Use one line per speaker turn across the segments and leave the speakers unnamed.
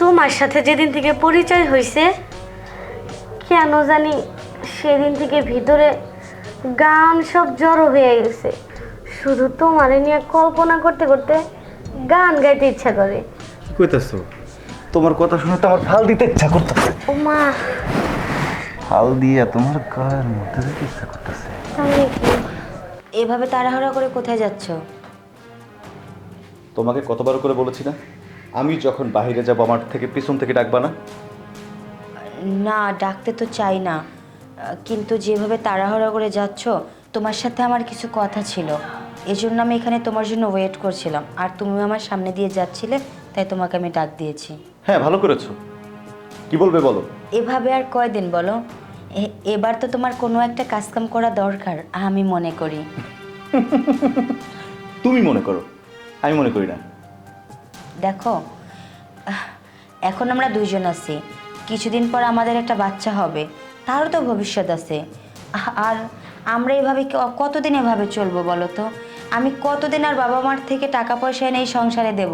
তোমার সাথে যেদিন থেকে পরিচয় হয়েছে কেন জানি সেদিন থেকে ভিতরে গান সব জড়ো হয়ে গেছে। শুধু তোমারে নিয়ে কল্পনা করতে করতে গান গাইতে ইচ্ছা করে।
কইতাছো? তোমার কথা শুনে তো আমার ফাল দিতে ইচ্ছা করতেছে
ও মা।
ফাল দিয়া তোমার গায়ের মধ্যে দিতে ইচ্ছা করতেছে।
তাহলে কি?
এভাবে তাড়াহুড়া করে কোথায় যাচ্ছ?
তোমাকে কতবার করে বলেছি না? আমি যখন বাইরে যাব আমার থেকে পিছন থেকে ডাকবা না?
না ডাকতে তো চাই না। কিন্তু যেভাবে তাড়াহুড়া করে যাচ্ছ তোমার সাথে আমার কিছু কথা ছিল। এজন্য আমি এখানে তোমার জন্য ওয়েট করছিলাম। আর তুমি আমার সামনে দিয়ে যাচ্ছিলে তাই তোমাকে আমি ডাক দিয়েছি।
হ্যাঁ ভালো করেছ। কি বলবে বলো?
এভাবে আর কয়দিন বলো? এবার তো তোমার কোনো একটা কাজকাম করা দরকার আমি মনে করি।
তুমি মনে করো। আমি মনে করি না।
দেখো এখন আমরা দুইজন আছি। কিছুদিন পর আমাদের একটা বাচ্চা হবে, তারও তো ভবিষ্যৎ আছে। আর আমরা এভাবে কতদিন এভাবে চলবো বলো তো? আমি কতদিন আর বাবা মার থেকে টাকা পয়সা এনে এই সংসারে দেব?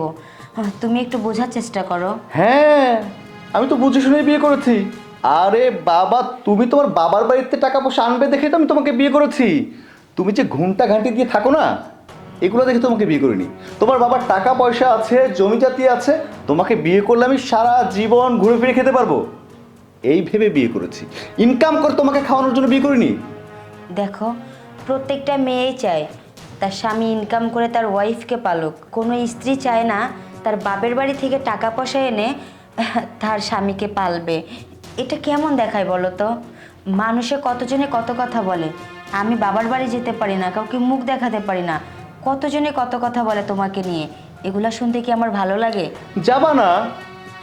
তুমি একটু বোঝার চেষ্টা করো।
হ্যাঁ আমি তো বুঝে শুনেই বিয়ে করেছি। আরে বাবা, তুমি তোমার বাবার বাড়িতে টাকা পয়সা আনবে দেখে তো আমি তোমাকে বিয়ে করেছি। তুমি যে ঘুমটা ঘাঁটি দিয়ে থাকো না এগুলো দেখে তোমাকে বিয়ে করিনি। তোমার বাবার টাকা পয়সা আছে জমি জাতি আছে, তোমাকে বিয়ে করলে আমি সারা জীবন ঘুরে ফিরে খেতে পারব। এই ভেবে বিয়ে করেছি। ইনকাম করে তোমাকে খাওয়ানোর জন্য বিয়ে করিনি?
দেখো, প্রত্যেকটা মেয়েই চায়, তার স্বামী ইনকাম করে তার ওয়াইফকে পালক। কোনো স্ত্রী চায় না, তার বাপের বাড়ি থেকে টাকা পয়সা এনে তার স্বামীকে পালবে। এটা কেমন দেখায় বলো তো? মানুষে কতজনে কত কথা বলে, আমি বাবার বাড়ি যেতে পারি না, কাউকে মুখ দেখাতে পারি না। কতজনে কত কথা বলে তোমাকে নিয়ে? এগুলা শুনতে কি আমার ভালো লাগে?
যাবা না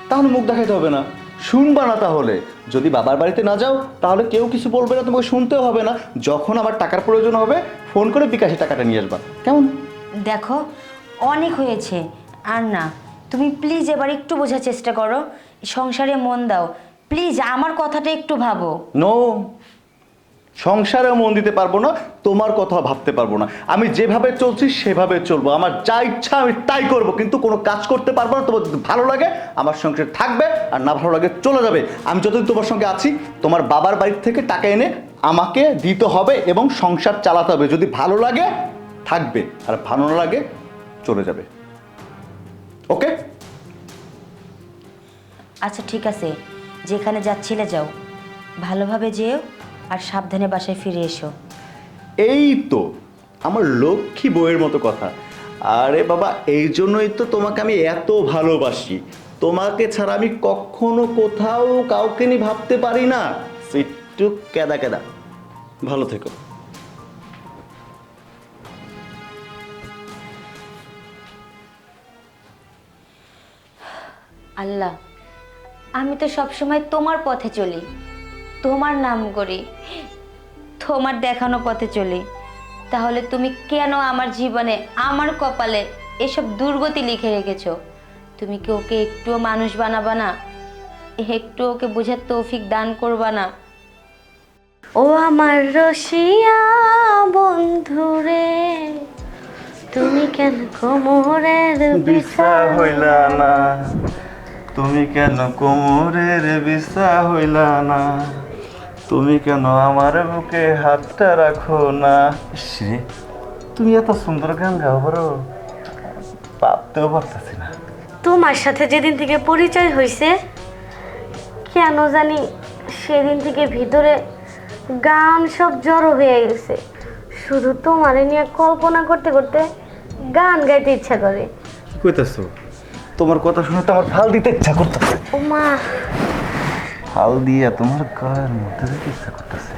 তাহলে মুখ দেখাইতে হবে না। শুনবা না তাহলে। যদি বাবার বাড়িতে না যাও তাহলে কেউ কিছু বলবে না তোমাকে শুনতেও হবে না। যখন আমার টাকার প্রয়োজন হবে ফোন করে বিকাশে টাকাটা নিয়ে আসবা। কেমন?
দেখো অনেক হয়েছে। আর না তুমি প্লিজ এবার একটু বোঝার চেষ্টা করো। সংসারে মন দাও। প্লিজ আমার কথাটা একটু ভাবো।
নো সংসারেও মন দিতে পারব না, তোমার কথা ভাবতে পারব না। আমি যেভাবে চলছি, সেভাবে চলবো। আমার যা ইচ্ছা আমি তাই করব, কিন্তু কোনো কাজ করতে পারব না। তোমার ভালো লাগে, আমার সংসার থাকবে, আর না ভালো লাগে চলে যাবে। আমি যতদিন তোমার সঙ্গে আছি, তোমার বাবার বাড়ির থেকে টাকা এনে আমাকে দিতে হবে এবং সংসার চালাতে হবে। যদি ভালো লাগে, থাকবে। আর ভালো না লাগে, চলে যাবে। ওকে?
আচ্ছা ঠিক আছে। যেখানে যাচ্ছিলে যাও। ভালোভাবে যেও আর সাবধানে বাসায় ফিরে এসো।
এই তো আমার লক্ষ্মী বইয়ের মতো কথা। আরে বাবা এই জন্যই তো তোমাকে আমি এত ভালোবাসি। তোমাকে ছাড়া আমি কখনো কোথাও কাউকে নিয়ে ভাবতে পারি না। একটু কেদা কেদা ভালো থেকো।
আল্লাহ আমি তো সবসময় তোমার পথে চলি। তোমার নাম করি। তোমার দেখানো পথে চলি। তাহলে তুমি কেন আমার জীবনে আমার কপালে এসব দুর্গতি লিখে রেখেছ? তুমি কি ওকে একটুও মানুষ বানাবা না? একটু ওকে বোঝার তৌফিক দান করবা না?
ও আমার রসিয়া বন্ধুরে তুমি কেন কোমরের
বিছা হইলা না। তুমি কেন কোমরের বিছা হইলা না? তুমি কেন আমার বুকে হাতটা রাখো না? শ্রী তুমি এত সুন্দর গান গাও বড়। ভাবতেও পারতেছি না।
তোমার সাথে যেদিন থেকে পরিচয় হয়েছে কেন জানি সেদিন থেকে ভিতরে গান সব জড়ো হয়ে গেছে। শুধু তোমারে নিয়ে কল্পনা করতে করতে গান গাইতে ইচ্ছা করে।
কইতাছো? তোমার কথা শুনে তো আমার ফাল দিতে ইচ্ছা করতেছে।
ও মা
ফাল দিয়া তোমার গায়ের মধ্যে দিতে ইচ্ছা করতেছে।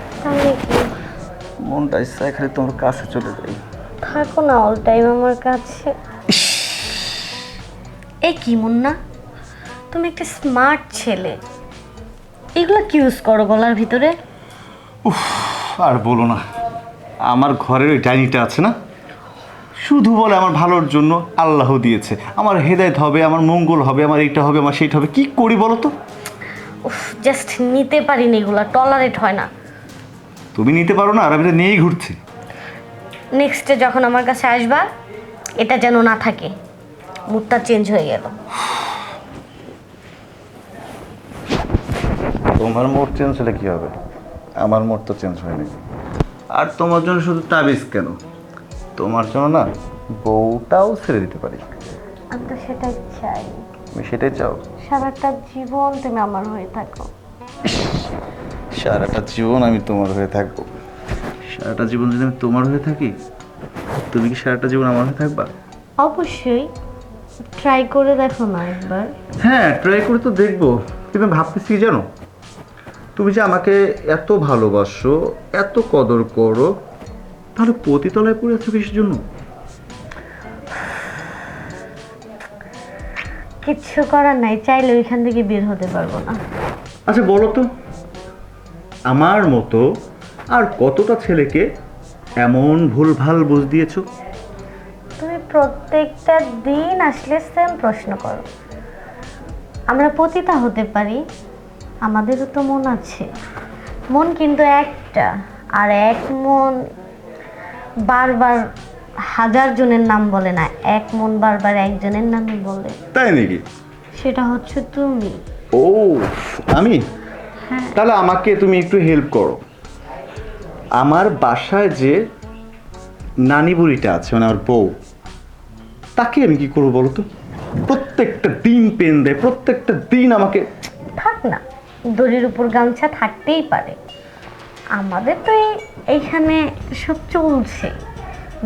মনটা ইচ্ছা খালি তোমার কাছে চলে যাই।
থাকো না অল টাইম আমার কাছে। এ কি মুন্না? তুমি একটা স্মার্ট ছেলে। এগুলো কি ইউজ করো গলার ভিতরে?
উফ আর বলো না। আমার ঘরের ওই ডাইনিটা আছে না? শুধু বলে আমার ভালোর জন্য আল্লাহ দিয়েছে। আমার হেদায়ত হবে আমার মঙ্গল হবে আমার এইটা হবে আমার সেইটা হবে। কি করি বলো তো?
জাস্ট নিতে পারিনি এগুলো টলারেট হয় না।
তুমি নিতে পারো না আর আমি তো নিয়েই ঘুরছি।
নেক্সটে যখন আমার কাছে আসবা এটা যেন না থাকে। মুডটা চেঞ্জ হয়ে গেল।
তোমার মোড চেঞ্জ হলে কি হবে? আমার মোড তো চেঞ্জ হয়নি। আর তোমার জন্য শুধু তাবিজ কেন? তোমার জন্য না বউটাও ছেড়ে দিতে পারি।
আমি তো সেটাই চাই।
তুমি সেটাই চাও?
সারাটা জীবন তুমি আমার হয়ে থাকো।
সারাটা জীবন আমি তোমার হয়ে থাকব। সারাটা জীবন যদি আমি তোমার হয়ে থাকি তুমি কি সারাটা জীবন আমার হয়ে থাকবা?
অবশ্যই। ট্রাই করে দেখো না একবার।
হ্যাঁ ট্রাই করে তো দেখব। আমি ভাবতেছি কি জানো? তুমি যে আমাকে এত ভালোবাসো এত কদর করো তাহলে পতিতলায় পড়ে আছো কিসের জন্য?
কিচ্ছু করার নাই চাইলে ওইখান থেকে বের হতে পারব না।
আচ্ছা বলো তো আমার মতো আর কতটা ছেলেকে এমন ভুলভাল বুঝ দিয়েছ?
তুমি প্রত্যেকটা দিন আসলে সেম প্রশ্ন করো। আমরা পতিতা হতে পারি আমাদেরও তো মন আছে। মন কিন্তু একটা আর এক মন বারবার হাজার জনের নাম বলে না এক মন বারবার একজনের নামই বলে।
তাই নাকি?
সেটা হচ্ছে তুমি।
ও আমি? হ্যাঁ। তাহলে আমাকে তুমি একটু হেল্প করো। আমার বাসায় যে নানি বুড়িটা আছে মানে আমার বউ তাকে আমি কি করব বলো তো? প্রত্যেকটা দিন পেন দেয় প্রত্যেকটা দিন আমাকে
থাক না দড়ির উপর গামছা থাকতেই পারে। আমাদের তো এই এইখানে সব চলছে।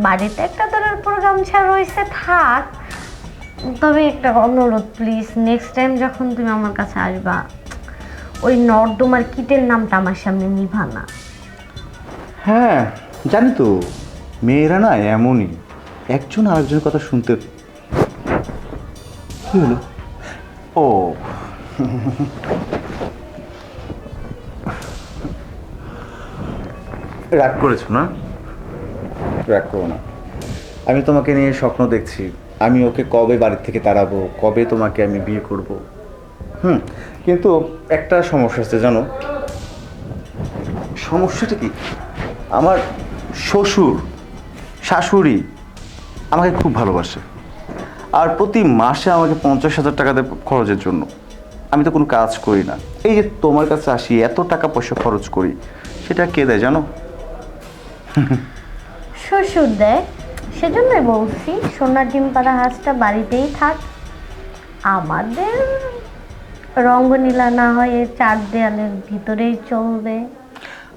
বাড়িতে একটা দড়ির উপর গামছা রয়েছে, থাক। তবে একটা অনুরোধ প্লিজ নেক্সট টাইম যখন তুমি আমার কাছে আসবা, ওই নর্দমার কিটের নামটা আমার সামনে নিভা না।
হ্যাঁ জানি তো, মেয়েরা না এমনই। একজন আরেকজনের কথা শুনতে কি হলো? ও। রাগ করেছ না? রাগ করো না। আমি তোমাকে নিয়ে স্বপ্ন দেখছি। আমি ওকে কবে বাড়ির থেকে তাড়াবো, কবে তোমাকে আমি বিয়ে করব? হুম, কিন্তু একটা সমস্যা আছে, জানো? সমস্যাটা কি? আমার শ্বশুর, শাশুড়ি আমাকে খুব ভালোবাসে। আর প্রতি মাসে আমাকে পঞ্চাশ হাজার টাকা দেয় খরচের জন্য। আমি তো কোনো কাজ করি না। এই যে তোমার কাছে আসি, এত টাকা পয়সা খরচ করি, সেটা কে দেয় জানো?
শ্বশুর দেয় সেজন্যই বলছি সোনার ডিম পাড়া হাঁসটা বাড়িতেই থাক। আমাদের রঙ্গনীলা না হয় এই চার দেয়ালের ভিতরেই চলবে।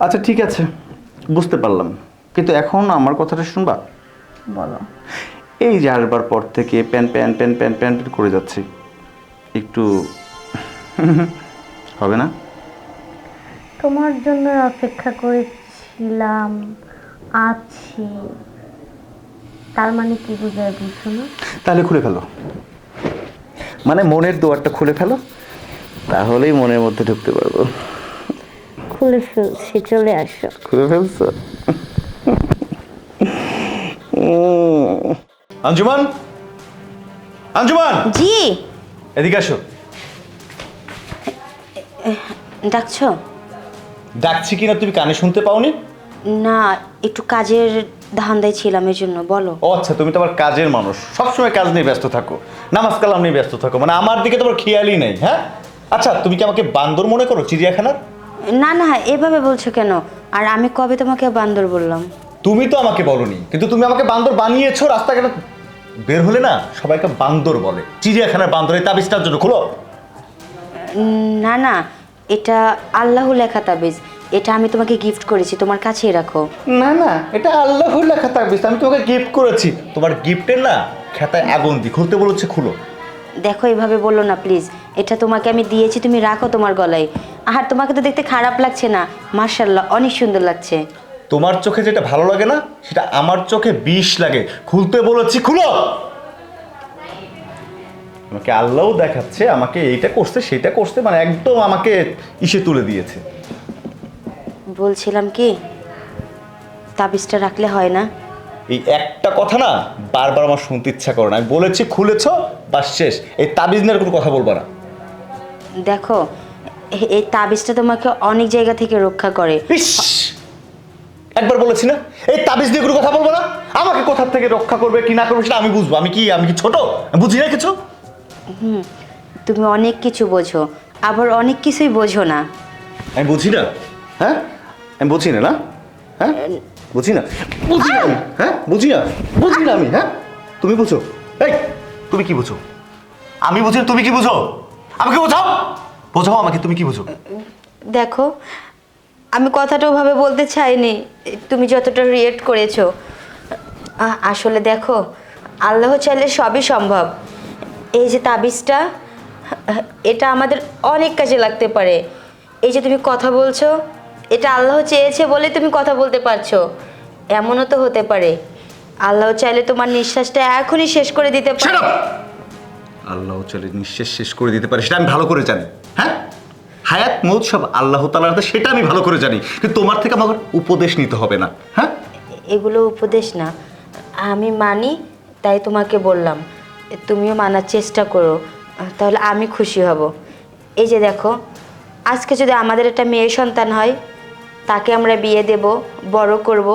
আচ্ছা ঠিক আছে বুঝতে পারলাম। কিন্তু এখন আমার কথাটা শুনবা?
বলো।
এই যে আসবার পর থেকে pan pan pan pan pan pan করে যাচ্ছি। একটু হবে না?
তোমার জন্য অপেক্ষা করেছিলাম। আছি। তার মানে কি বোঝায় বুঝছ না?
তাহলে খুলে ফেলো। মানে মনের দুয়ারটা খুলে ফেলো তাহলেই মনের মধ্যে ঢুকতে পারব।
খুলে ফেলছি চলে আসো।
খুলে ফেলছো? আঞ্জুমান? আঞ্জুমান?
জি।
এদিকে আসো।
ডাকছো?
ডাকছি কিনা তুমি কানে শুনতে পাওনি?
না একটু কাজের ধান্দায় ছিলাম এই জন্য বলো।
ও আচ্ছা তুমি তো আবার কাজের মানুষ। সবসময় কাজ নিয়ে ব্যস্ত থাকো। নামাজ কালাম নিয়ে ব্যস্ত থাকো। মানে আমার দিকে তোমার খেয়ালই নেই হ্যাঁ? আচ্ছা তুমি কি আমাকে বান্দর মনে করো চিড়িয়াখানার?
না না এভাবে বলছো কেন? আর আমি কবে তোমাকে বান্দর বললাম?
তুমি তো আমাকে বলনি কিন্তু তুমি আমাকে বান্দর বানিয়েছো রাস্তাঘাটে বের হলে না সবাইকে বান্দর বলে। চিড়িয়াখানার বান্দর এই তাবিজটার জন্য খুলো।
না না এটা আল্লাহ লেখা তাবিজ। এটা আমি তোমাকে গিফট করেছি তোমার কাছেই রাখো।
না না এটা আল্লাহ লেখা তাবিজ আমি তোমাকে গিফট করেছি। তোমার গিফটের না খেতায় আগুন দি খুলতে বলেছে খুলো।
দেখো এভাবে বলল না প্লিজ এটা তোমাকে আমি দিয়েছি তুমি রাখো তোমার গলায়। আর তোমাকে তো দেখতে খারাপ লাগছে না। মার্শাল্লাহ অনেক সুন্দর লাগছে।
তোমার চোখে যেটা ভালো লাগে না সেটা আমার চোখে বিষ লাগে। খুলতে বলেছি খুলো! আমাকে আল্লাহও দেখাচ্ছে আমাকে এইটা করছে সেটা করছে মানে একদম আমাকে ইসে তুলে দিয়েছে।
বলছিলাম কি তাবিজটা রাখলে হয় না?
এই একটা কথা না বারবার আমার শুনতে ইচ্ছা করে না। আমি বলেছি খুলেছ বাস শেষ। এই তাবিজ নিয়ে আর কোনো কথা বলব না।
দেখো এ- এই তাবিজটা তোমাকে অনেক জায়গা থেকে রক্ষা করে।
ইস! একবার বলেছি না এই তাবিজ দিয়ে কোনো কথা বলব না। আমাকে কোথা থেকে রক্ষা করবে কি না করবে সেটা আমি বুঝব। আমি কি আমি কি ছোট? আমি বুঝি না কিছু?
হুম তুমি অনেক কিছু বোঝো আবার অনেক কিছুই বোঝো না।
আমি বুঝি না হ্যাঁ? আমি বুঝি না না? হ্যাঁ? বুঝি না? বুঝি না আমি, হ্যাঁ? বুঝি না? বুঝি না আমি। হ্যাঁ? তুমি বুঝো। এই তুমি কি বুঝো? আমি বুঝি না, তুমি কি বুঝো? আমাকে বোঝাও। বোঝাও আমাকে তুমি কি বুঝো?
দেখো আমি কথাটা ওভাবে বলতে চাইনি। তুমি যতটা রিয়েক্ট করেছ। আ- আসলে দেখো আল্লাহ চাইলে সবই সম্ভব। এই যে তাবিজটা এটা আমাদের অনেক কাজে লাগতে পারে। এই যে তুমি কথা বলছো এটা আল্লাহ চেয়েছে বলে তুমি কথা বলতে পারছ। এমনও তো হতে পারে। আল্লাহ চাইলে তোমার নিঃশ্বাসটা এখনই শেষ করে দিতে পারে।
আল্লাহ চলে নিঃশ্বাস শেষ করে দিতে পারে সেটা আমি ভালো করে জানি। হ্যাঁ? হায়াত মৌত সব আল্লাহ তালার হাতে সেটা আমি ভালো করে জানি। কিন্তু তোমার থেকে আমাকে উপদেশ নিতে হবে না। হ্যাঁ?
এগুলো উপদেশ না। আমি মানি তাই তোমাকে বললাম। তুমিও মানার চেষ্টা করো। তাহলে আমি খুশি হব। এই যে দেখো আজকে যদি আমাদের একটা মেয়ে সন্তান হয় তাকে আমরা বিয়ে দেব বড় করব।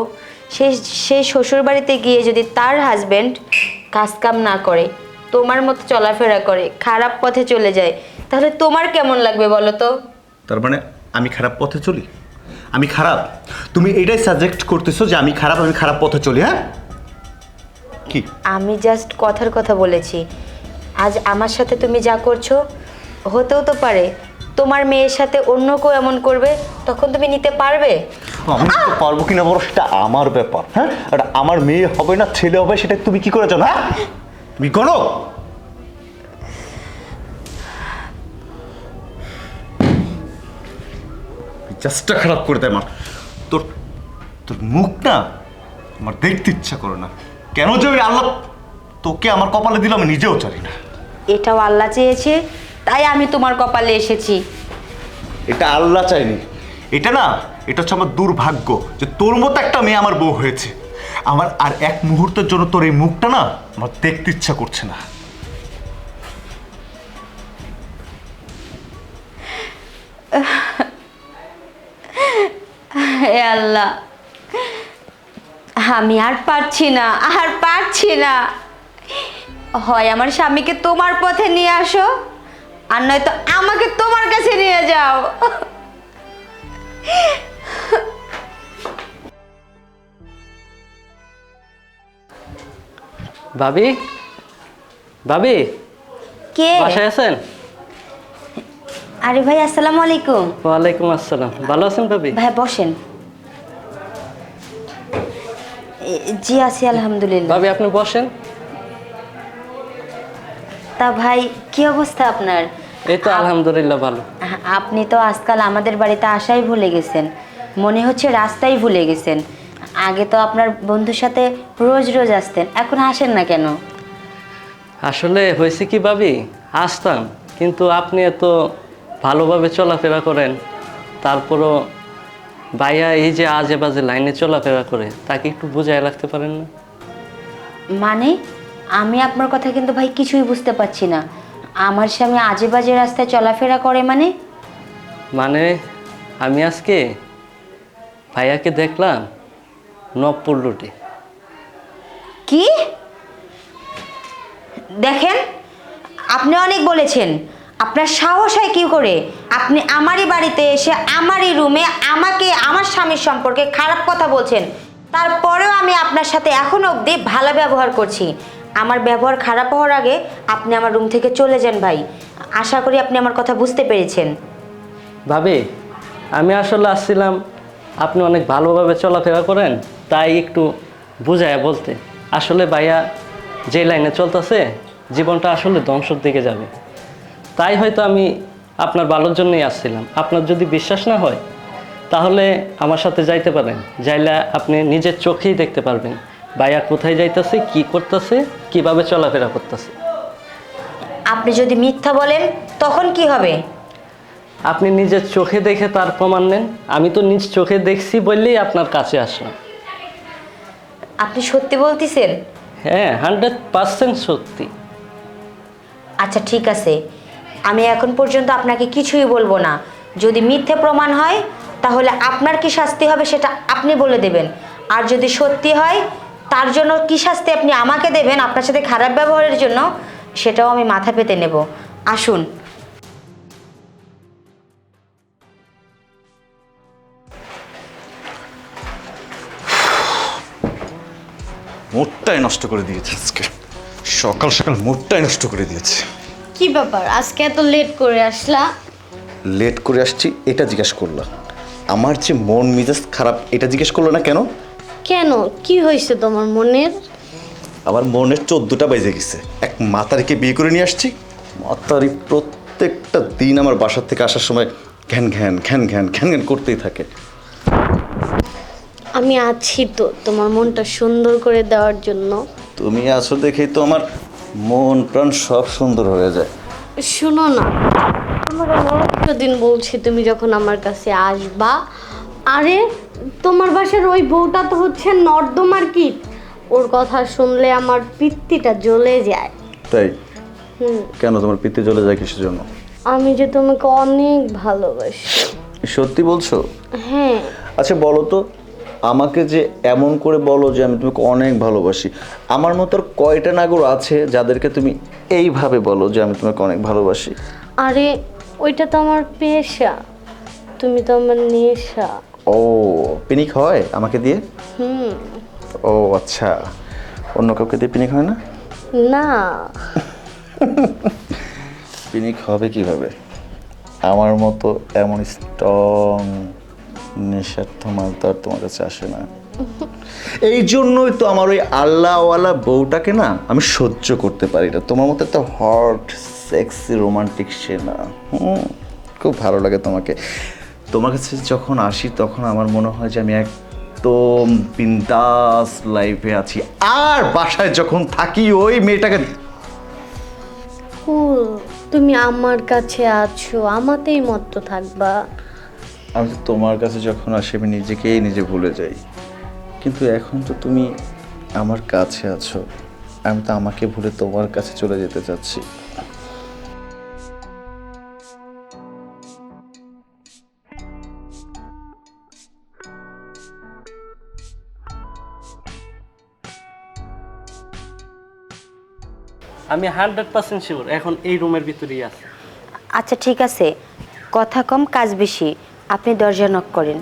সেই সেই শ্বশুর বাড়িতে গিয়ে যদি তার হাজবেন্ড কাজকাম না করে তোমার মতো চলাফেরা করে খারাপ পথে চলে যায় তাহলে তোমার কেমন লাগবে বলো তো?
তার মানে আমি খারাপ পথে চলি? আমি খারাপ? তুমি এটাই সাজেক্ট করতেছো যে আমি খারাপ আমি খারাপ পথে চলি হ্যাঁ? কি?
আমি জাস্ট কথার কথা বলেছি। আজ আমার সাথে তুমি যা করছ হতেও তো পারে। তোমার মেয়ের সাথে অন্য কেউ এমন করবে তখন তুমি নিতে পারবে?
আমি তো পারব কিনা বলো সেটা আমার ব্যাপার হ্যাঁ? আর আমার মেয়ে হবে না ছেলে হবে সেটা তুমি কি করে জানো হ্যাঁ? তুমি করো। জাস্টটা খারাপ করে দেয় আমার। তোর তোর মুখ না আমার দেখতে ইচ্ছা করে না। কেন যে আল্লাহ তোকে আমার কপালে দিল আমি নিজেও জানি না।
এটাও আল্লাহ চেয়েছে। তাই আমি তোমার কপালে এসেছি।
এটা আল্লাহ চাইনি এটা না এটা হচ্ছে আমার দুর্ভাগ্য যে তোর মতো একটা মেয়ে আমার বউ হয়েছে। আমার আর এক মুহূর্তের জন্য তোর এই মুখটা না আমার দেখতে ইচ্ছা করছে না।
হে আল্লাহ আমি আর পারছি না আর পারছি না। হয় আমার স্বামীকে তোমার পথে নিয়ে আসো। আর নয়তো আমাকে তোমার কাছে নিয়ে যাও।
ভাবি? ভাবি?
কে?
বাসায় আছেন?
আরে ভাই আসসালামু আলাইকুম।
ওয়ালাইকুম আসসালাম। ভালো আছেন ভাবি?
ভাই বসেন। জি আছি আলহামদুলিল্লাহ।
ভাবি আপনি বসেন।
তা ভাই কি অবস্থা আপনার?
এই তো আলহামদুলিল্লাহ ভালো।
আপনি তো আজকাল আমাদের বাড়িতে আসাই ভুলে গেছেন। মনে হচ্ছে রাস্তাই ভুলে গেছেন। আগে তো আপনার বন্ধুর সাথে রোজ রোজ আসতেন এখন আসেন না কেন?
আসলে হয়েছে কি ভাবি? আসতাম কিন্তু আপনি এত ভালোভাবে চলাফেরা করেন তারপরও ভাইয়া এই যে আজে বাজে লাইনে চলাফেরা করে তাকে একটু বুঝায় রাখতে পারেন না?
মানে? আমি আপনার কথা কিন্তু ভাই কিছুই বুঝতে পারছি না। আমার স্বামী আজে বাজে রাস্তায় চলাফেরা করে মানে?
মানে? আমি আজকে ভাইয়াকে দেখলাম নবপুর রুটে।
কি? দেখেন আপনি অনেক বলেছেন। আপনার সাহস হয় কি করে? আপনি আমারই বাড়িতে এসে আমারই রুমে আমাকে আমার স্বামীর সম্পর্কে খারাপ কথা বলছেন। তারপরেও আমি আপনার সাথে এখন অবধি ভালো ব্যবহার করছি। আমার ব্যবহার খারাপ হওয়ার আগে আপনি আমার রুম থেকে চলে যান ভাই। আশা করি আপনি আমার কথা বুঝতে পেরেছেন।
ভাবি, আমি আসলে আসছিলাম, আপনি অনেক ভালোভাবে চলাফেরা করেন, তাই একটু বুঝায় বলতে। আসলে ভাইয়া, যে লাইনে চলতেছে, জীবনটা আসলে ধ্বংসর দিকে যাবে। তাই হয়তো আমি আপনার ভালোর জন্যই আসছিলাম। আপনার যদি বিশ্বাস না হয়, তাহলে আমার সাথে যাইতে পারেন। যাইলে আপনি নিজের চোখেই দেখতে পারবেন। ভাইয়া কোথায় যাইতেছে কি করতেছে কীভাবে চলাফেরা করতেছে?
আপনি যদি মিথ্যা বলেন তখন কি হবে?
আপনি নিজের চোখে দেখে তার প্রমাণ নেন। আমি তো নিজ চোখে দেখছি বললেই আপনার কাছে আসলাম।
আপনি সত্যি বলতেছেন?
হ্যাঁ হান্ড্রেড পার্সেন্ট সত্যি।
আচ্ছা ঠিক আছে। আমি এখন পর্যন্ত আপনাকে কিছুই বলব না। যদি মিথ্যে প্রমাণ হয় তাহলে আপনার কি শাস্তি হবে সেটা আপনি বলে দেবেন। আর যদি সত্যি হয় তার জন্য কি শাস্তি আপনি আমাকে দেবেন আপনার সাথে খারাপ ব্যবহারের জন্য সেটাও আমি মাথা পেতে নেব। আসুন।
মুডটাই নষ্ট করে দিয়েছে আজকে। সকাল সকাল মুডটাই নষ্ট করে দিয়েছে।
কি ব্যাপার? আজকে এত লেট করে আসলা?
লেট করে আসছি এটা জিজ্ঞেস করলা আমার যে মন মেজাজ খারাপ এটা জিজ্ঞেস করল না কেন?
কেন? কি হয়েছে তোমার মনের?
আমার মনের চোদ্দটা বেজে গেছে। এক মাতারিকে বিয়ে করে নিয়ে আসছি। মাতারি প্রত্যেকটা দিন আমার বাসার থেকে আসার সময় ঘ্যান ঘ্যান ঘ্যান ঘ্যান ঘ্যান ঘ্যান করতেই থাকে।
আমি আছি তো তোমার মনটা সুন্দর করে দেওয়ার জন্য।
তুমি আছো দেখেই তো আমার মন প্রাণ সব সুন্দর হয়ে যায়।
শুনো না তোমার দিন বলছি তুমি যখন আমার কাছে আসবা। আরে তোমার বাসার ওই বউটা তো হচ্ছে নর্দমার কীট। ওর কথা শুনলে আমার পিত্তিটা জ্বলে যায়।
তাই?
হুম।
কেন তোমার পিত্তি জ্বলে যায় কিসের জন্য?
আমি যে তোমাকে অনেক ভালোবাসি।
সত্যি বলছো?
হ্যাঁ।
আচ্ছা বলো তো আমাকে যে এমন করে বলো যে আমি তোমাকে অনেক ভালোবাসি আমার মতো আর কয়টা নাগর আছে যাদেরকে তুমি এইভাবে বলো যে আমি তোমাকে অনেক ভালোবাসি?
আরে ওইটা তো আমার পেশা। তুমি তো আমার নেশা।
ও পিনিক হয় আমাকে দিয়ে?
হুম।
ও আচ্ছা। অন্য কাউকে দিয়ে পিনিক হয় না?
না।
পিনিক হবে কীভাবে? আমার মতো এমন স্ট্রং নিঃস্বার্থ মাল তো আর তোমার কাছে আসে না। এই জন্যই তো আমার ওই আল্লাহওয়ালা বউটাকে না আমি সহ্য করতে পারি না। তোমার মতো একটা হট সেক্সি রোমান্টিক সে না হুম, খুব ভালো লাগে তোমাকে। তোমার কাছে যখন আসি তখন আমার মনে হয় যে আমি একদম বিন্দাস লাইফে আছি। আর বাসায় যখন থাকি ওই মেয়েটাকে
কুল তুমি আমার কাছে আছো আমাতেই মত্ত থাকবা।
আমি তো তোমার কাছে যখন আসি আমি নিজেকেই নিজে ভুলে যাই। কিন্তু এখন তো তুমি আমার কাছে আছো। আমি তো আমাকে ভুলে তোমার কাছে চলে যেতে চাচ্ছি।
আমি হান্ড্রেড পার্সেন্ট শিওর এখন এই রুমের ভিতরেই আছে।
আচ্ছা ঠিক আছে। কথা কম কাজ বেশি। আপনি দরজা নক করেন।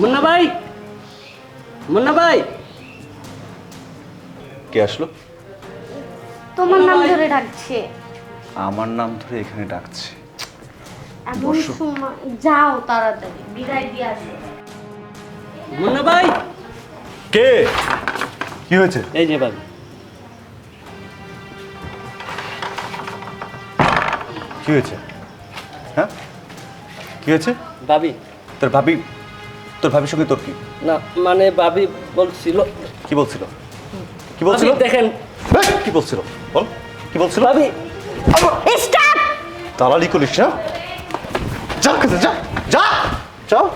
মুন্না ভাই! মুন্না ভাই!
কে আসলো?
তোমার নাম ধরে ডাকছে।
আমার নাম ধরে এখানে ডাকছে।
এমন সময় যাও তাড়াতাড়ি বিদায় দিয়ে আসো।
মুন্না ভাই!
কে? কি হয়েছে?
এই যে ভাবি
কি হয়েছে? হ্যাঁ? কি হয়েছে?
ভাবি।
তোর ভাবি তোর ভাবির সঙ্গে তোর কি?
না মানে ভাবি বলছিল।
কি বলছিল? কি বলছিল?
দেখেন।
কি বলছিল? বল কি বলছিল?
ভাবি।
স্টপ!
দালালি করিস না যা কাছে যা যা যাও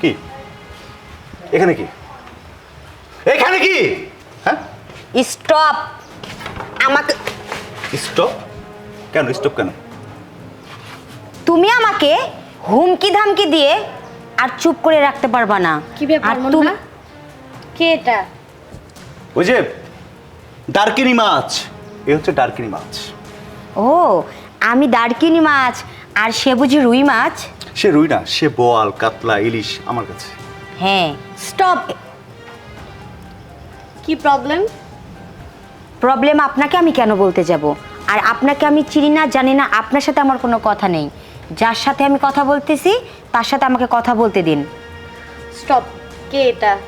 কি? এখানে কি? এখানে কি? হ্যাঁ?
স্টপ! আমাকে
স্টপ? কেন? স্টপ কেন?
তুমি আমাকে হুমকি ধামকি দিয়ে আর চুপ করে রাখতে পারবা না।
কি ব্যাপার
আর তুমি
মন্না কে এটা?
ওই যে ডার্কিনি মাছ। এ হচ্ছে ডার্কিনি মাছ।
ও আমি দারকিনি মাছ আর সে বুঝি রুই মাছ?
সে রুই না সে বোয়াল কাতলা ইলিশ আমার কাছে।
হ্যাঁ
স্টপ কি প্রবলেম
প্রবলেম আপনাকে আমি কেন বলতে যাব? আর আপনাকে আমি চিনি না জানি না আপনার সাথে আমার কোনো কথা নেই। যার সাথে আমি কথা বলতেছি তার সাথে আমাকে কথা বলতে দিন।
স্টপ কে এটা?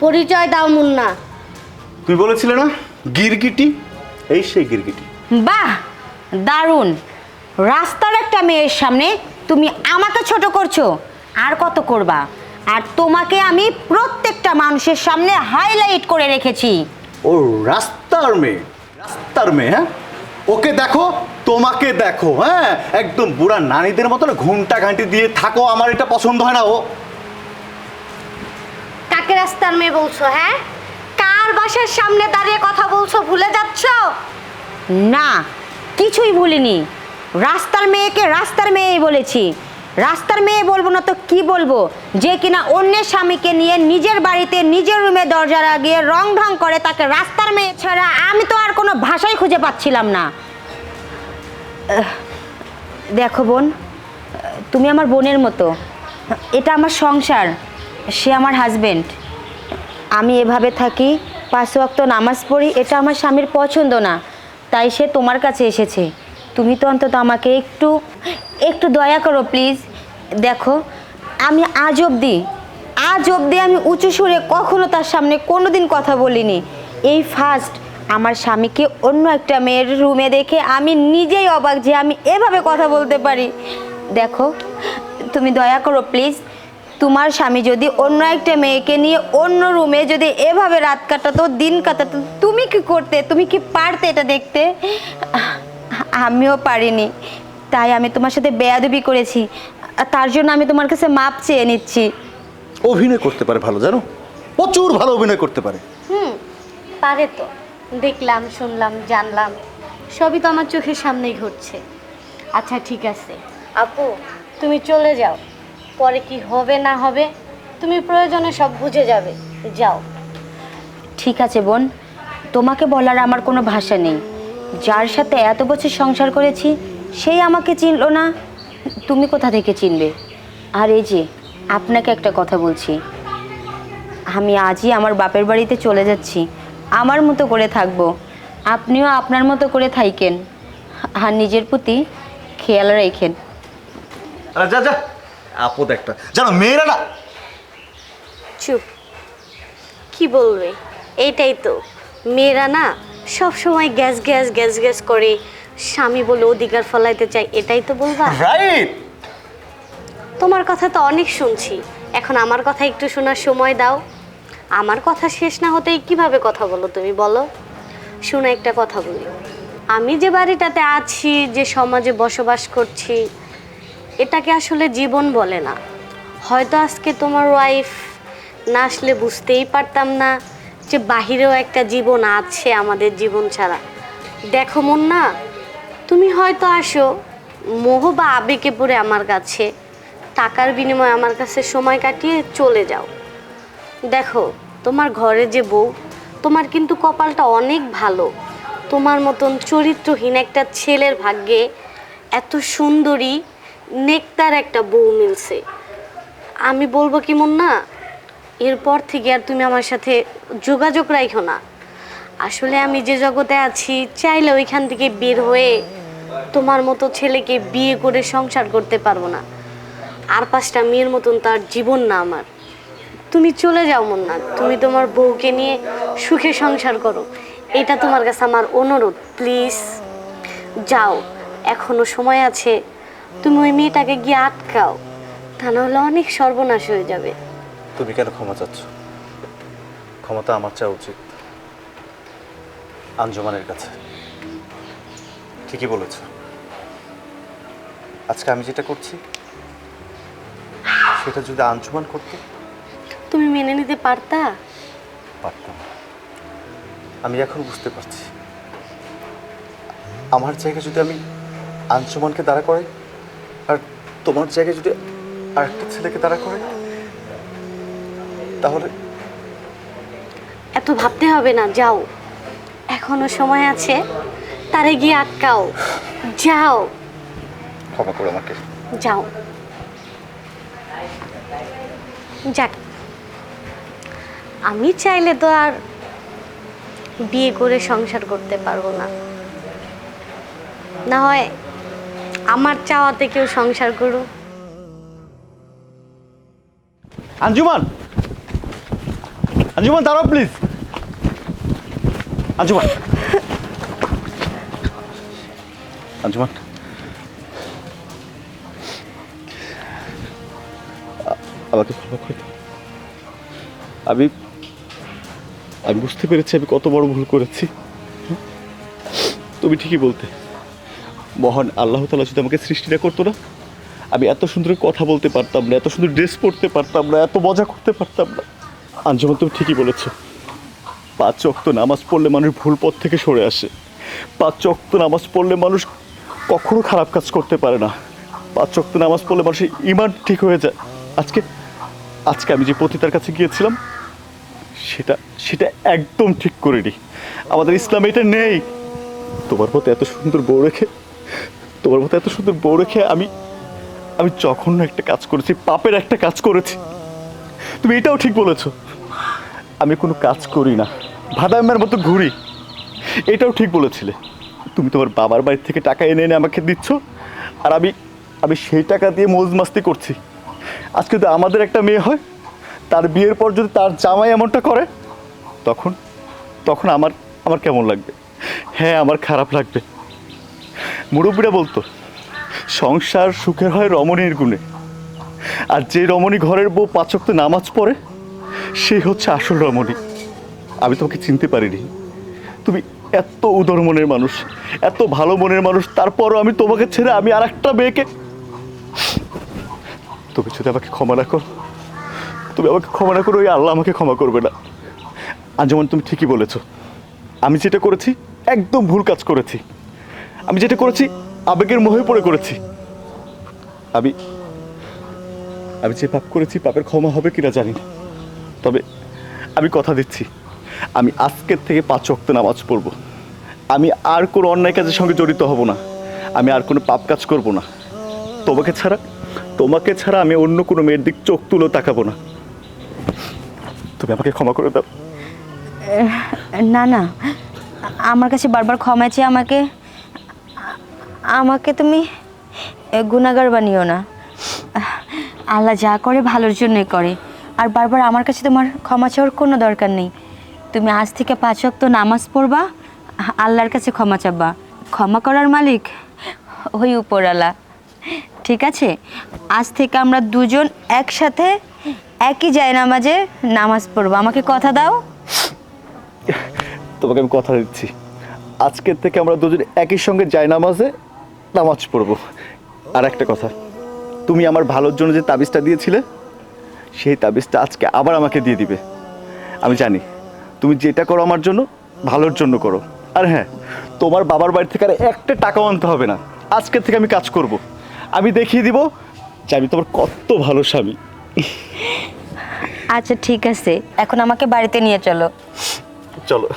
পরিচয় দাও মুন্না।
তুই বলেছিলে না? গিরগিটি? এই সেই গিরগিটি।
বাহ দারুণ। রাস্তার একটা মেয়ের সামনে তুমি আমাকে ছোট করছ আর কত করবা? আর তোমাকে আমি প্রত্যেকটা মানুষের সামনে হাইলাইট করে রেখেছি।
ও রাস্তার মেয়ে। রাস্তার মেয়ে হ্যাঁ? ওকে দেখো তোমাকে দেখো হ্যাঁ? একদম বুড়া নারীদের মতো ঘুমটা ঘাঁটি দিয়ে থাকো আমার এটা পছন্দ হয় না ও।
কাকে রাস্তার মেয়ে বলছো হ্যাঁ? কার বাসার সামনে দাঁড়িয়ে কথা বলছো ভুলে যাচ্ছ?
না কিছুই ভুলিনি। রাস্তার মেয়েকে রাস্তার মেয়েই বলেছি। রাস্তার মেয়ে বলব না তো কি বলব? যে কিনা অন্যের স্বামীকে নিয়ে নিজের বাড়িতে, নিজের রুমে দরজা লাগিয়ে রং ঢং করে তাকে রাস্তার মেয়ে ছাড়া আমি তো আর কোনো ভাষাই খুঁজে পাচ্ছিলাম না। দেখো বোন, তুমি আমার বোনের মতো। এটা আমার সংসার, সে আমার হাজবেন্ড আমি এভাবে থাকি, পাঁচ ওয়াক্ত নামাজ পড়ি, এটা আমার স্বামীর পছন্দ না, তাই সে তোমার কাছে এসেছে। তুমি তো অন্তত আমাকে একটু একটু দয়া করো প্লিজ দেখো, আমি আজ অবধি আজ অবধি আমি উঁচু সুরে কখনো তার সামনে কোনো দিন কথা বলিনি। এই ফার্স্ট আমার স্বামীকে অন্য একটা মেয়ের রুমে দেখে আমি নিজেই অবাক যে আমি এভাবে কথা বলতে পারি। দেখো, তুমি দয়া করো প্লিজ তোমার স্বামী যদি অন্য একটা মেয়েকে নিয়ে অন্য রুমে যদি এভাবে রাত কাটাতো, দিন কাটাতো, তুমি কি করতে? তুমি কি পারতে এটা দেখতে? আমিও পারিনি। তাই আমি তোমার সাথে বেয়াদবি করেছি। আর তার জন্য আমি তোমার কাছে মাপ চেয়ে নিচ্ছি।
অভিনয় করতে পারে ভালো জানো? প্রচুর ভালো অভিনয় করতে পারে।
হুম পারে তো। দেখলাম শুনলাম জানলাম। সবই তো আমার চোখের সামনেই ঘটছে। আচ্ছা ঠিক আছে। আপু তুমি চলে যাও। পরে কি হবে না হবে তুমি প্রয়োজনে সব বুঝে যাবে। যাও।
ঠিক আছে বোন। তোমাকে বলার আমার কোনো ভাষা নেই। যার সাথে এত বছর সংসার করেছি সেই আমাকে চিনলো না। তুমি কোথা থেকে চিনবে? আর এই যে আপনাকে একটা কথা বলছি। আমি আজই আমার বাপের বাড়িতে চলে যাচ্ছি। আমার মতো করে থাকব। আপনিও আপনার মতো করে থাইকেন। আর নিজের প্রতি খেয়াল রেখেন
আরে যা যা। আপদ একটা জানো মেয়েরা না
চুপ। কি বলবে? এইটাই তো। মেয়েরা না সব সময় গ্যাস গ্যাস গ্যাস গ্যাস করে স্বামী বলে অধিকার ফলাইতে চাই এটাই তো বলবা?
রাইট
তোমার কথা তো অনেক শুনছি। এখন আমার কথা একটু শোনার সময় দাও। আমার কথা শেষ না হতেই কীভাবে কথা বলো তুমি বলো? শোনো একটা কথা বলি। আমি যে বাড়িটাতে আছি যে সমাজে বসবাস করছি এটাকে আসলে জীবন বলে না। হয়তো আজকে তোমার ওয়াইফ না আসলে বুঝতেই পারতাম না যে বাহিরেও একটা জীবন আছে আমাদের জীবন ছাড়া। দেখো মন না তুমি হয়তো আসো। মোহ বা আবেগে পড়ে আমার কাছে। টাকার বিনিময়ে আমার কাছে সময় কাটিয়ে চলে যাও। দেখো, তোমার ঘরে যে বউ, তোমার কিন্তু কপালটা অনেক ভালো। তোমার মতন চরিত্রহীন একটা ছেলের ভাগ্যে এত সুন্দরী, নেকতার একটা বউ মিলছে। আমি বলব কি না এরপর থেকে আর তুমি আমার সাথে যোগাযোগ রাখো না। আসলে আমি যে জগতে আছি, চাইলে ওইখান থেকে বের হয়ে তোমার মতো ছেলেকে বিয়ে করে সংসার করতে পারব না। আর পাঁচটা মেয়ের মতন তার জীবন না আমার। তুমি চলে যাও মন না তুমি তোমার বউকে নিয়ে সুখে সংসার করো। এটা তোমার কাছে আমার অনুরোধ, প্লিজ। যাও, এখনও সময় আছে। তুমি ওই মেয়েটাকে গিয়ে আটকাও, তা নাহলে অনেক সর্বনাশ হয়ে যাবে।
তুমি কেন ক্ষমা চাচ্ছ? ক্ষমতা আমার চাওয়া উচিত। আঞ্জুমানের কাছে। ঠিকই বলেছ। আজকে আমি যেটা করছি সেটা যদি আঞ্জুমান করতে।
তুমি মেনে নিতে পারতা?
পারতাম। আমি এখন বুঝতে পারছি। আমার জায়গায় যদি আমি আঞ্জুমানকে দাঁড়া করাই আর তোমার জায়গায় যদি আরেকটা ছেলেকে দাঁড়া করে তাহলে
এত ভাবতে হবে না যাও। এখনও সময় আছে। তারে গিয়ে আটকাও। যাও।
ক্ষমা করো আমাকে।
যাও। যাক। আমি চাইলে তো আর বিয়ে করে সংসার করতে পারব না। না হয় আমার চাওয়াতে কেউ সংসার করুক।
আঞ্জুমান! আঞ্জুমান দাঁড়াও প্লিজ আঞ্জুমান। আঞ্জুমান আ- আমাকে ক্ষমা করে। আমি আমি বুঝতে পেরেছি আমি কত বড় ভুল করেছি। তুমি ঠিকই বলতে। মহান আল্লাহ তালা যদি আমাকে সৃষ্টিটা করতো না, আমি এত সুন্দর কথা বলতে পারতাম না, এত সুন্দর ড্রেস পরতে পারতাম না, এত মজা করতে পারতাম না। আঞ্জুমান, তুমি ঠিকই বলেছ। পাঁচ অক্ত নামাজ পড়লে মানুষ ভুল পথ থেকে সরে আসে। পাঁচ অক্ত নামাজ পড়লে মানুষ কখনো খারাপ কাজ করতে পারে না। পাঁচ অক্ত নামাজ পড়লে মানুষের ইমান ঠিক হয়ে যায়। আজকে আজকে আমি যে পতিতার কাছে গিয়েছিলাম, সেটা সেটা একদম ঠিক করিনি। আমাদের ইসলামে এটা নেই। তোমার মতো এত সুন্দর বউ রেখে, তোমার মতো এত সুন্দর বউ রেখে আমি আমি জঘন্য একটা কাজ করেছি, পাপের একটা কাজ করেছি। তুমি এটাও ঠিক বলেছ। আমি কোনো কাজ করি না। ভাদামের মতো ঘুরি। এটাও ঠিক বলেছিলে। তুমি তোমার বাবার বাড়ি থেকে টাকা এনে এনে আমাকে দিচ্ছ, আর আমি আমি সেই টাকা দিয়ে মৌজ মাস্তি করছি। আজকে তো আমাদের একটা মেয়ে হয়, তার বিয়ের পর যদি তার জামাই এমনটা করে, তখন তখন আমার আমার কেমন লাগবে? হ্যাঁ আমার খারাপ লাগবে। মুরব্বীরা বলতো, সংসার সুখের হয় রমণীর গুণে। আর যে রমণী ঘরের বউ পাচক তো নামাজ পড়ে, সে হচ্ছে আসল রমণী। আমি তোমাকে চিনতে পারিনি। তুমি এত উদর মনের মানুষ, এত ভালো মনের মানুষ, তারপরও আমি তোমাকে ছেড়ে আমি আর একটা মেয়েকে তুমি যদি আমাকে ক্ষমা না করো, তুমি আমাকে ক্ষমা না করো, ওই আল্লাহ আমাকে ক্ষমা করবে না। আর যেমন তুমি ঠিকই বলেছ, আমি যেটা করেছি, একদম ভুল কাজ করেছি। আমি যেটা করেছি, আবেগের মোহে পড়ে করেছি। আমি আমি যে পাপ করেছি, পাপের ক্ষমা হবে কিনা জানি না। তবে আমি কথা দিচ্ছি। আমি আজকের থেকে পাঁচ অক্ত নামাজ পড়ব। আমি আর কোনো অন্যায় কাজের সঙ্গে জড়িত হব না। আমি আর কোনো পাপ কাজ করব না। তোমাকে ছাড়া তোমাকে ছাড়া আমি অন্য কোনো মেয়ের দিক চোখ তুলেও তাকাবো না। তুমি আমাকে ক্ষমা করে দাও।
না না। আমার কাছে বারবার ক্ষমা চেয়ে আমাকে আমাকে তুমি গুণাগার বানিও না। আল্লাহ যা করে ভালোর জন্যই করে। আর বারবার আমার কাছে তোমার ক্ষমা চাওয়ার কোনো দরকার নেই। তুমি আজ থেকে পাঁচ ওয়াক্ত নামাজ পড়বা, আল্লাহর কাছে ক্ষমা চাবা ক্ষমা করার মালিক ওই উপরওয়ালা। ঠিক আছে? আজ থেকে আমরা দুজন একসাথে একই যায় নামাজে নামাজ পড়ব। আমাকে কথা দাও।
তোমাকে আমি কথা দিচ্ছি। আজকের থেকে আমরা দুজন একই সঙ্গে যাই নামাজে নামাজ পড়ব। আর একটা কথা, তুমি আমার ভালোর জন্য যে তাবিজটা দিয়েছিলে, সেই তাবিজটা আজকে আবার আমাকে দিয়ে দিবে। আমি জানি তুমি যেটা করো আমার জন্য ভালোর জন্য করো। আর হ্যাঁ তোমার বাবার বাড়ি থেকে আর একটা টাকাও আনতে হবে না। আজকের থেকে আমি কাজ করব। আমি দেখিয়ে দিব যে আমি তোমার কত ভালো স্বামী।
আচ্ছা ঠিক আছে। এখন আমাকে বাড়িতে নিয়ে চলো।
চলো।